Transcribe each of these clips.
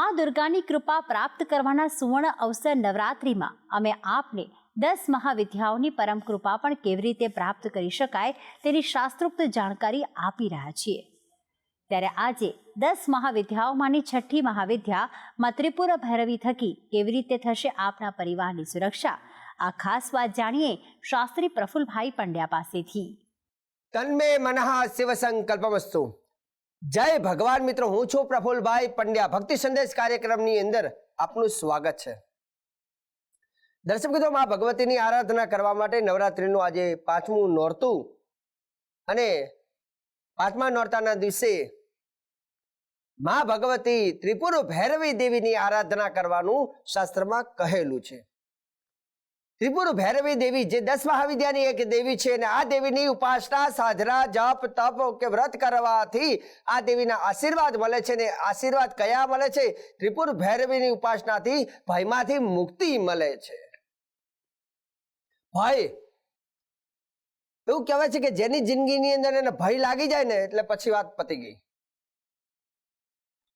મા દુર્ગાની કૃપા પ્રાપ્ત કરવાના સુવર્ણ અવસર નવરાત્રિમાં. અમે આપને દસ મહાવિદ્યાઓની પરમ કૃપા પણ કેવી રીતે પ્રાપ્ત કરી શકાય તેની શાસ્ત્રોક્ત જાણકારી આપી રહ્યા છીએ. ત્યારે આજે દસ મહાવિદ્યાઓમાંની છઠ્ઠી મહાવિદ્યા માં ત્રિપુર ભૈરવી થકી કેવી રીતે થશે આપના પરિવારની સુરક્ષા? આ ખાસ વાત જાણીએ શાસ્ત્રી પ્રફુલભાઈ પંડ્યા પાસેથી. તન્મે મનઃ શિવ સંકલ્પમસ્તુ. જય ભગવાન મિત્રો, હું છું પ્રફુલભાઈ પંડ્યા. ભક્તિ સંદેશ કાર્યક્રમની અંદર આપનું સ્વાગત છે. દર્શક મિત્રો, મા ભગવતીની આરાધના કરવા માટે નવરાત્રિનું આજે પાંચમું નોરતું અને પાંચમા નોરતાના દિવસે મા ભગવતી ત્રિપુર ભૈરવી દેવીની આરાધના કરવાનું શાસ્ત્રમાં કહેલું છે. ત્રિપુર ભૈરવી દેવી જે દસ મહાવિદ્યાની એક દેવી છે અને આ દેવીની ઉપાસના, સાધના, જપ, તપ કે વ્રત કરવાથી આ દેવીના આશીર્વાદ મળે છે ને આશીર્વાદ કયા મળે છે? ત્રિપુર ભૈરવીની ઉપાસનાથી ભયમાંથી મુક્તિ મળે છે. ભય? એવું કહેવાય છે કે જેની જિંદગીની અંદર એને ભય લાગી જાય ને એટલે પછી વાત પતી ગઈ.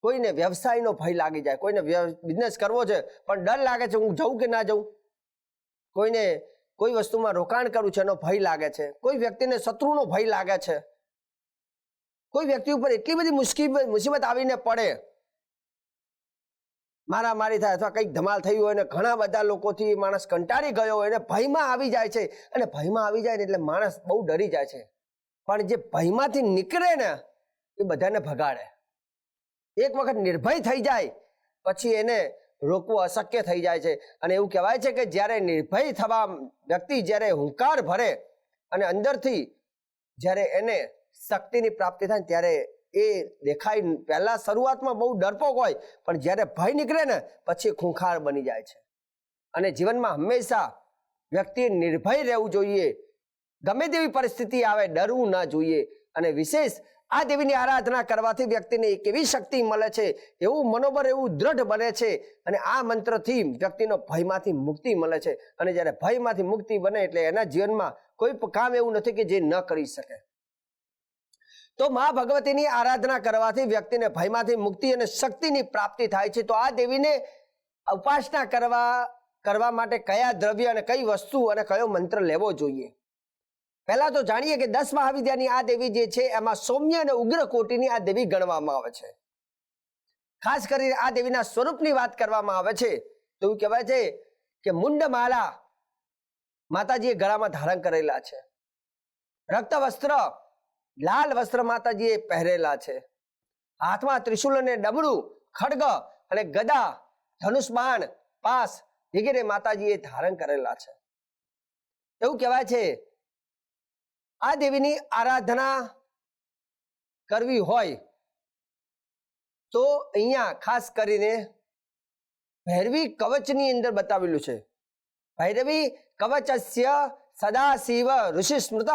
કોઈને વ્યવસાયનો ભય લાગી જાય, કોઈને બિઝનેસ કરવો છે, પણ ડર લાગે છે હું જઉં કે ના જઉં? કોઈને કોઈ વસ્તુમાં રોકાણ કરવું છે એનો ભય લાગે છે, કોઈ વ્યક્તિને શત્રુનો ભય લાગે છે, કોઈ વ્યક્તિ ઉપર એટલી બધી મુશ્કેલ, મુસીબત આવીને પડે, મારા મારી થાય અથવા કંઈક ધમાલ થઈ હોય ને ઘણા બધા લોકોથી માણસ કંટાળી ગયો હોય ને ભયમાં આવી જાય છે. અને ભયમાં આવી જાય ને એટલે માણસ બહુ ડરી જાય છે. પણ જે ભયમાંથી નીકળે ને, એ બધાને ભગાડે. એક વખત નિર્ભય થઈ જાય, પછી એને રોકવું અશક્ય થઈ જાય છે. અને એવું કહેવાય છે કે જ્યારે નિર્ભય થવા વ્યક્તિ જ્યારે હુંકાર ભરે અને અંદરથી જ્યારે એને શક્તિની પ્રાપ્તિ થાય ત્યારે એ દેખાય પહેલાં શરૂઆતમાં બહુ ડરપોક હોય, પણ જ્યારે ભય નીકળે ને પછી ખૂંખાર બની જાય છે. અને જીવનમાં હંમેશા વ્યક્તિએ નિર્ભય રહેવું જોઈએ. ગમે તેવી પરિસ્થિતિ આવે, ડરવું ના જોઈએ. અને વિશેષ આ દેવીની આરાધના કરવાથી વ્યક્તિને એક એવી શક્તિ મળે છે, એવું મનોબળ, એવું દ્રઢ બને છે અને આ મંત્રથી વ્યક્તિનો ભયમાંથી મુક્તિ મળે છે. અને જ્યારે ભયમાંથી મુક્તિ બને એટલે એના જીવનમાં કોઈ કામ એવું નથી કે જે ન કરી શકે. તો મા ભગવતીની આરાધના કરવાથી વ્યક્તિને ભયમાંથી મુક્તિ અને શક્તિની પ્રાપ્તિ થાય છે. તો આ દેવીને ઉપાસના કરવા કરવા માટે કયા દ્રવ્ય અને કઈ વસ્તુ અને કયો મંત્ર લેવો જોઈએ? પહેલા તો જાણીએ કે દસ મહાવિદ્યાની આ દેવી જે છે, એમાં સૌમ્ય અને ઉગ્ર કોટીની આ દેવી ગણવામાં આવે છે. ખાસ કરીને આ દેવીના સ્વરૂપની વાત કરવામાં આવે છે, તો એવું કહેવાય છે કે મુંડમાલા માતાજીએ ગળામાં ધારણ કરેલા છે. રક્ત વસ્ત્ર લાલ વસ્ત્ર માતાજીએ પહેરેલા છે. હાથમાં ત્રિશુલ અને ડબડું ખડગ અને ગદા, ધનુષ બાણ, પાસ વગેરે માતાજીએ ધારણ કરેલા છે. એવું કહેવાય છે આ દેવીની આરાધના કરવી હોય તો અહીંયા ખાસ કરીને ભૈરવી કવચની અંદર બતાવેલું છે. ભૈરવી કવચસ્ય સદાશિવ ઋષિ સ્મૃત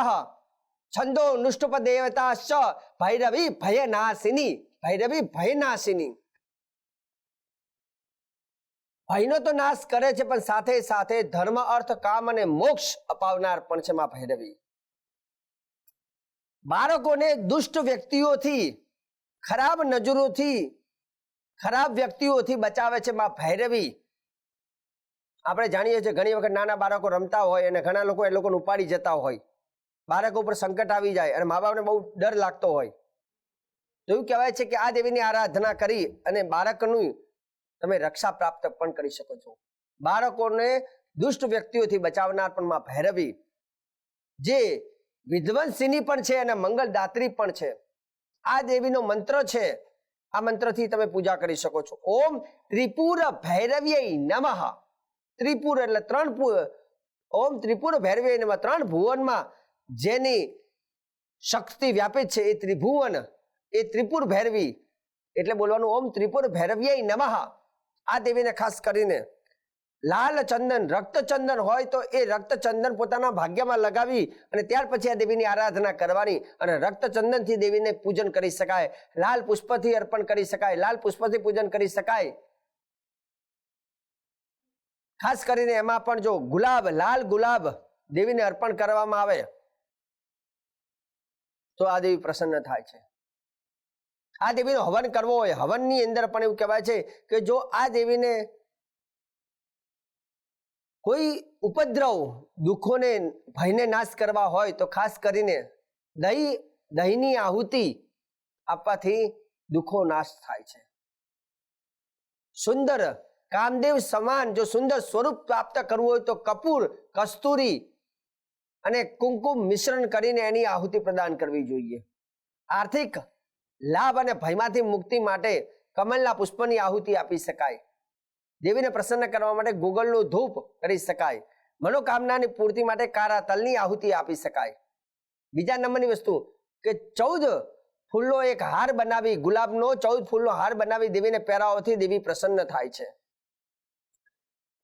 છંદો નુષ્ટુપ દેવતાશ્ચ ભૈરવી ભયનાશિની ભૈરવી ભયનાશિની. ભયનો તો નાશ કરે છે, પણ સાથે સાથે ધર્મ, અર્થ, કામ અને મોક્ષ અપાવનાર પણ છે માં ભૈરવી. બાળકોને દુષ્ટ વ્યક્તિઓથી, ખરાબ નજરોથી, ખરાબ વ્યક્તિઓથી બચાવે છે માં ભૈરવી. આપણે જાણીએ છીએ ઘણી વખત નાના બાળકો રમતા હોય અને ઘણા લોકો એ લોકોને ઉપાડી જતા હોય. બાળકો ઉપર સંકટ આવી જાય અને મા બાપને બહુ ડર લાગતો હોય. તો એવું કહેવાય છે કે આ દેવીની આરાધના કરી અને બાળકનું તમે રક્ષા પ્રાપ્ત પણ કરી શકો છો. બાળકોને દુષ્ટ વ્યક્તિઓથી બચાવનાર પણ માં ભૈરવી. જે વિધ્વંસિની પણ છે અને મંગલદાત્રી પણ છે. આ દેવીનો મંત્ર છે. આ મંત્રથી તમે પૂજા કરી શકો છો. ઓમ ત્રિપુર ભૈરવ્ય નમઃ. ત્રિપુર એટલે ત્રણ ઓમ ત્રિપુર ભૈરવ્ય નમઃ. ત્રણ ભુવનમાં જેની શક્તિ વ્યાપિત છે એ ત્રિભુવન, એ ત્રિપુર ભૈરવી. એટલે બોલવાનું ઓમ ત્રિપુર ભૈરવ્ય નમઃ. આ દેવીને ખાસ કરીને લાલ ચંદન રક્તચંદન હોય તો એ રક્તચંદન પોતાના ભાગ્યમાં લગાવી અને ત્યાર પછી આ દેવીની આરાધના કરવાની અને રક્તચંદનથી દેવીને પૂજન કરી શકાય. લાલ પુષ્પથી અર્પણ કરી શકાય. લાલ પુષ્પથી પૂજન કરી શકાય. ખાસ કરીને એમાં પણ જો ગુલાબ, લાલ ગુલાબ દેવીને અર્પણ કરવામાં આવે, તો આ દેવી પ્રસન્ન થાય છે. આ દેવીનો હવન કરવો હોય. હવનની અંદર પણ એવું કહેવાય છે કે જો આ દેવીને કોઈ ઉપદ્રવ દુઃખોને, ભયને નાશ કરવા હોય તો ખાસ કરીને દહીં, દહીંની આહુતિ આપવાથી દુઃખો નાશ થાય છે. સુંદર કામદેવ સમાન, જો સુંદર સ્વરૂપ પ્રાપ્ત કરવું હોય તો કપૂર, કસ્તુરી અને કુમકુમ મિશ્રણ કરીને એની આહુતિ પ્રદાન કરવી જોઈએ. આર્થિક લાભ અને ભયમાંથી મુક્તિ માટે કમલના પુષ્પની આહુતિ આપી શકાય. દેવીને પ્રસન્ન કરવા માટે ગોગલનું ધૂપ કરી શકાય. મનોકામનાની પૂર્તિ માટે કારા તલની આહુતિ આપી શકાય. બીજા નંબરની વસ્તુ કે ચૌદ ફૂલનો એક હાર બનાવી, ગુલાબનો ચૌદ ફૂલનો હાર બનાવી દેવીને પહેરાવવાથી દેવી પ્રસન્ન થાય છે.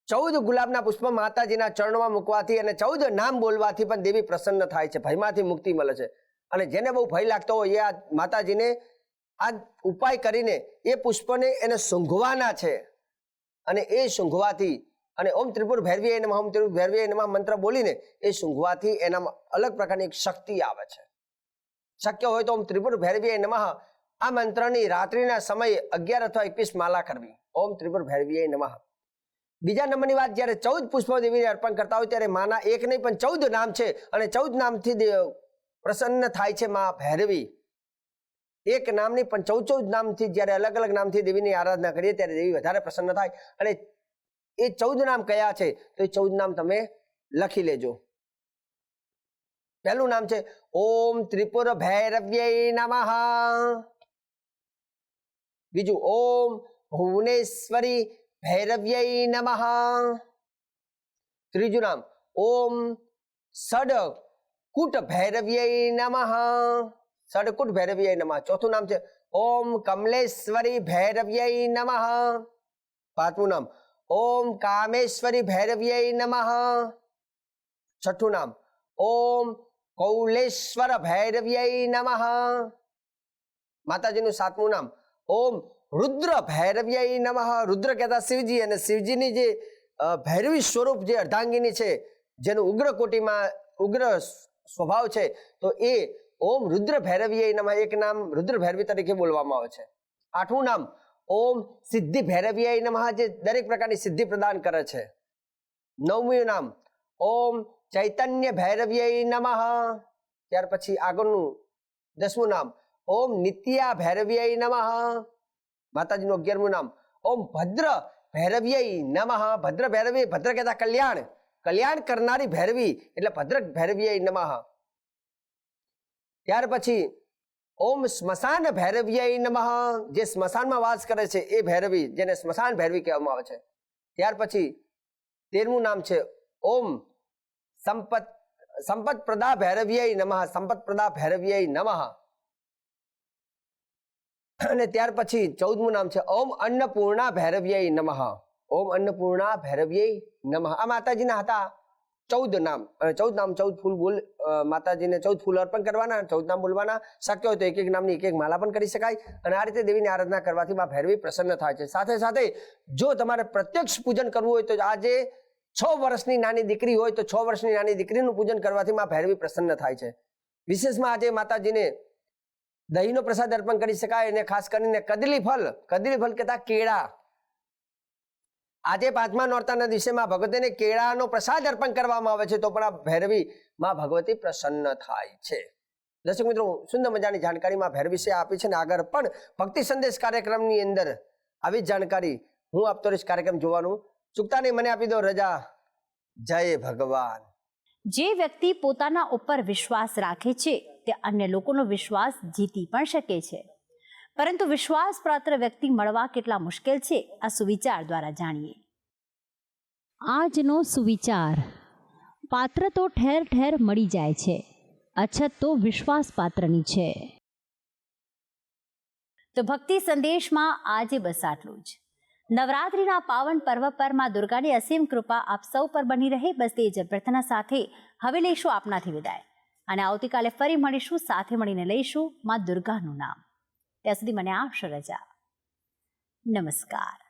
ચૌદ ગુલાબના પુષ્પ માતાજીના ચરણમાં મૂકવાથી અને ચૌદ નામ બોલવાથી પણ દેવી પ્રસન્ન થાય છે, ભયમાંથી મુક્તિ મળે છે. અને જેને બહુ ભય લાગતો હોય એ આ માતાજીને આ ઉપાય કરીને એ પુષ્પને એને સૂંઘવાના છે. અને એ સૂંઘવાથી અને ઓમ ત્રિપુર ભૈરવી નમઃ, ઓમ ત્રિપુર ભૈરવી નમઃ મંત્ર બોલીને એ સૂંઘવાથી એનામાં અલગ પ્રકારની એક શક્તિ આવે છે. શક્ય હોય તો ઓમ ત્રિપુર ભૈરવી નમઃ આ મંત્રની રાત્રિના સમયે અગિયાર અથવા એકવીસ માલા કરવી. ઓમ ત્રિપુર ભૈરવી નમઃ. બીજા નંબરની વાત, જ્યારે ચૌદ પુષ્પો દેવીને અર્પણ કરતા હોય ત્યારે માના એક નહીં પણ ચૌદ નામ છે, અને ચૌદ નામથી પ્રસન્ન થાય છે મા ભૈરવી. એક નામની પણ ચૌદ ચૌદ નામથી જ્યારે અલગ અલગ નામથી દેવીની આરાધના કરીએ ત્યારે દેવી વધારે પ્રસન્ન થાય. અને એ ચૌદ નામ કયા છે તો એ ચૌદ નામ તમે લખી લેજો. પહેલું નામ છે, ઓમ ત્રિપુર ભૈરવ્ય નમઃ બીજું, ઓમ ભુવનેશ્વરી ભૈરવ્ય નમઃ ત્રીજું નામ, ઓમ સડ કુટ ભૈરવ્ય નમઃ સડકુટ ભૈરવ્ય નમઃ ચોથું નામ છે ઓમ કમલેશ્વરી ભૈરવ્ય નમઃ પાંચમું નામ ઓમ કામેશ્વરી ભૈરવ્ય નમઃ છઠ્ઠું નામ ઓમ કૌલેશ્વર ભૈરવ્ય નમઃ માતાજીનું સાતમું નામ ઓમ રુદ્ર ભૈરવ્ય નમઃ રુદ્ર કહેતા શિવજી અને શિવજીની જે ભૈરવી સ્વરૂપ જે અર્ધાંગીની છે જેનું ઉગ્ર કોટીમાં ઉગ્ર સ્વભાવ છે તો એ ઓમ રુદ્ર ભૈરવીય નમઃ એક નામ રુદ્ર ભૈરવી તરીકે બોલવામાં આવે છે. આઠમું નામ ઓમ સિદ્ધિ ભૈરવીય નમઃ જે દરેક પ્રકારની સિદ્ધિ પ્રદાન કરે છે. નવમું નામ ઓમ ચૈતન્ય ભૈરવીય નમઃ ત્યાર પછી આગળનું દસમું નામ ઓમ નિત્યા ભૈરવ્ય નમઃ માતાજીનું અગિયારમું નામ ઓમ ભદ્ર ભૈરવીય નમઃ ભદ્ર ભૈરવી ભદ્ર કહેતા કલ્યાણ કલ્યાણ કરનારી ભૈરવી એટલે ભદ્ર ભૈરવ્ય નમઃ ત્યાર પછી, ઓમ સ્મશાન ભૈરવ્ય નમઃ, જે સ્મશાનમાં વાસ કરે છે, એ ભૈરવી, જેને સ્મશાન ભૈરવી કહેવામાં આવે છે. ત્યાર પછી, તેરમું નામ છે ઓમ સંપત સંપત પ્રદા ભૈરવ્ય નમઃ સંપત પ્રદા ભૈરવ્ય નમઃ. અને ત્યાર પછી, ચૌદમું નામ છે ઓમ અન્નપૂર્ણા ભૈરવ્ય નમઃ. ઓમ અન્નપૂર્ણા ભૈરવ્ય નમઃ. આ માતાજીના હતા. ચૌદ નામ ચૌદ નામ, ચૌદ ફૂલ બોલ માતાજીને ચૌદ ફૂલ અર્પણ કરવાના, ચૌદ નામ બોલવાના. શક્ય હોય તો એક એક નામની એક એક માલા પણ કરી શકાય અને આ રીતે દેવીની આરાધના કરવાથી માં ભૈરવી પ્રસન્ન થાય છે. સાથે સાથે જો તમારે પ્રત્યક્ષ પૂજન કરવું હોય તો આજે છ વર્ષની નાની દીકરી હોય તો છ વર્ષની નાની દીકરીનું પૂજન કરવાથી માં ભૈરવી પ્રસન્ન થાય છે. વિશેષમાં આજે માતાજીને દહીંનો પ્રસાદ અર્પણ કરી શકાય અને ખાસ કરીને કદલી ફલ કદલી ફલ કહેતા કેળા. આજે પાંચમા નોરતાના દિવસે માં ભગવતીને કેળાનો પ્રસાદ અર્પણ કરવામાં આવે છે, તો પણ આ ભૈરવી માં ભગવતી પ્રસન્ન થાય છે. દર્શક મિત્રો, સુંદર મજાની જાણકારી માં ભૈરવી વિશે આપી છે ને આગળ પણ ભક્તિ સંદેશ કાર્યક્રમની અંદર આવી જાણકારી હું આપતો રહીશ, કાર્યક્રમ જોવાનું. ચૂકતા નહીં, મને આપી દો રજા. જય ભગવાન. જે વ્યક્તિ પોતાના ઉપર વિશ્વાસ રાખે છે, તે અન્ય લોકોનો વિશ્વાસ જીતી પણ શકે છે. પરંતુ વિશ્વાસપાત્ર વ્યક્તિ મળવા કેટલા મુશ્કેલ છે આ સુવિચાર દ્વારા જાણીએ. આજનો સુવિચાર પાત્ર તો ઠેર ઠેર મળી જાય છે અછત તો વિશ્વાસ પાત્રની છે. તો ભક્તિ સંદેશમાં આજે બસ આટલું જ. નવરાત્રિના પાવન પર્વ પરમાં દુર્ગાની અસીમ કૃપા આપ સૌ પર બની રહે બસ તે જ પ્રાર્થના સાથે હવે લઈશું આપનાથી વિદાય. અને આવતીકાલે ફરી મળીશું સાથે મળીને લઈશું માં દુર્ગાનું નામ. ત્યાં સુધી મને આપશો રજા નમસ્કાર.